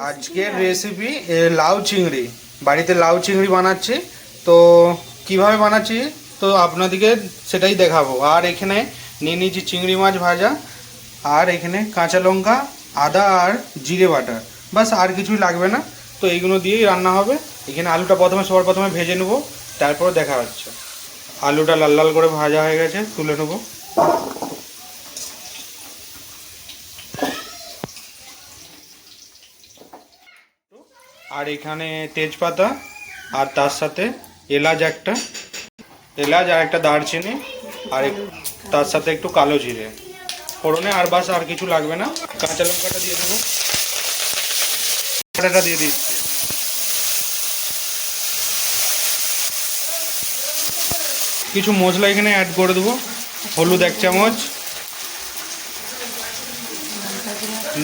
আজকের রেসিপি লাউ চিংড়ি। বাড়িতে লাউ চিংড়ি বানাচ্ছি। তো কীভাবে বানাচ্ছি? তো আপনাদেরকে সেটাই দেখাবো। আর এখানে নিয়ে নিয়েছি চিংড়ি মাছ ভাজা আর এখানে কাঁচা লঙ্কা আদা আর জিরে বাটা। বাস আর কিছুই লাগবে না। তো এইগুলো দিয়েই রান্না হবে। এখানে আলুটা প্রথমে সবার প্রথমে ভেজে নেব। তারপর দেখা হচ্ছে। আলুটা লাল লাল করে ভাজা হয়ে গেছে তুলে নেব। আর এখানে তেজপাতা আর তার সাথে এলাচ একটা। এলাচ আর একটা দারচিনি আর তার সাথে একটু কালো জিরে। ফোড়নে আর বাস আর কিছু লাগবে না। কাঁচা লঙ্কাটা দিয়ে দেবো। লঙ্কাটা দিয়ে দিচ্ছি। কিছু মশলা এখানে অ্যাড করে দেবো। হলুদ এক চামচ।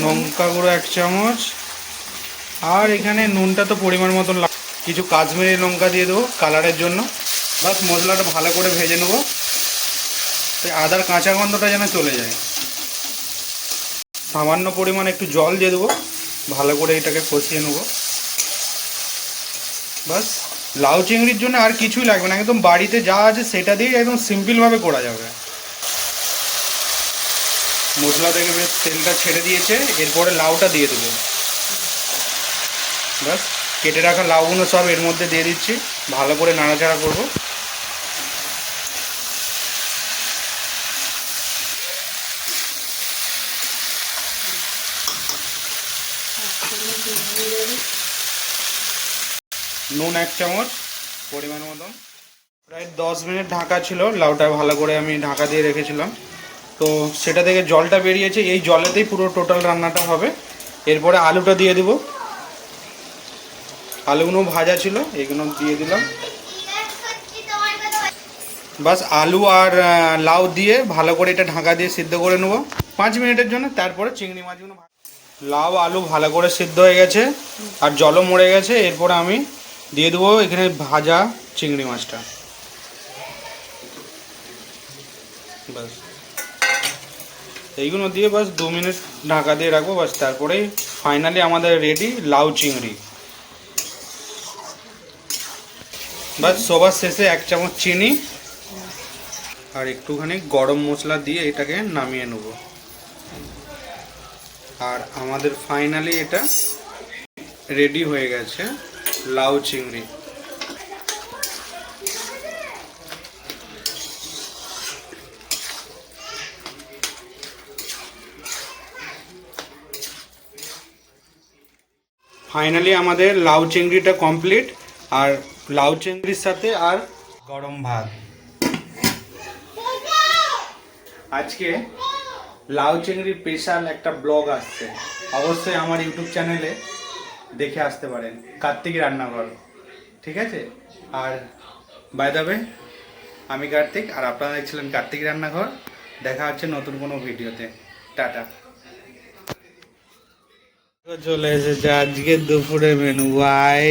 লঙ্কা গুঁড়ো এক চামচ। আর এখানে নুনটা তো পরিমাণ মতন কিছু কাশ্মীরি লঙ্কা দিয়ে দেবো কালারের জন্য। বাস মশলাটা ভালো করে ভেজে নেব। আদার কাঁচা গন্ধটা যেন চলে যায়। সামান্য পরিমাণ একটু জল দিয়ে দেবো। ভালো করে এটাকে কষিয়ে নেব। বাস লাউ চিংড়ির জন্য আর কিছুই লাগবে না। একদম বাড়িতে যা আছে সেটা দিয়েই একদম সিম্পলভাবে করা যাবে। মশলা থেকে বেশ তেলটা ছেড়ে দিয়েছে। এরপরে লাউটা দিয়ে দেবো। ব্যাস, কেটে রাখা লাউগুলো সব এর মধ্যে দিয়ে দিচ্ছি। ভালো করে নাড়াচাড়া করব। নুন এক চামচ, পরিমাণ মতন প্রায় দশ মিনিট ঢাকা ছিল, লাউটা ভালো করে আমি ঢাকা দিয়ে রেখেছিলাম। তো সেটা থেকে জলটা বেরিয়েছে, এই জলেতেই পুরো টোটাল রান্নাটা হবে। এরপরে আলুটা দিয়ে দিব। আলুগুলো ভাজা ছিল, এগুলো দিয়ে দিলাম। বাস আলু আর লাউ দিয়ে ভালো করে এটা ঢাকা দিয়ে সিদ্ধ করে নেব। পাঁচ মিনিটের জন্য, তারপরে চিংড়ি মাছগুলো লাউ, আলু ভালো করে সিদ্ধ হয়ে গেছে, আর জলও মরে গেছে, এরপরে আমি দিয়ে দেবো এখানে ভাজা চিংড়ি মাছটা। বাস। এইগুলো দিয়ে বাস দু মিনিট ঢাকা দিয়ে রাখব, বাস তারপরেই ফাইনালি আমাদের রেডি লাউ চিংড়ি। বাস সবার শেষে এক চামচ চিনি আর একটুখানি গরম মশলা দিয়ে এটাকে নামিয়ে নেব। আর আমাদের ফাইনালি এটা রেডি হয়ে গেছে লাউ চিংড়ি। ফাইনালি আমাদের লাউ চিংড়িটা কমপ্লিট আর লাউ চিংড়ির সাথে আর গরম ভাত। আজকে লাউ চিংড়ির স্পেশাল একটা ব্লগ আসছে। অবশ্যই আমার ইউটিউব চ্যানেলে দেখে আসতে পারেন। কার্তিক রান্নাঘর। ঠিক আছে? আর বাই দাবে আমি কার্তিক, আর আপনারা দেখছিলেন কার্তিক রান্নাঘর। দেখা হচ্ছে নতুন কোনো ভিডিওতে। টাটা। চলে এসেছে আজকে দুপুরে মেনু বাই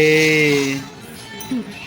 嗯。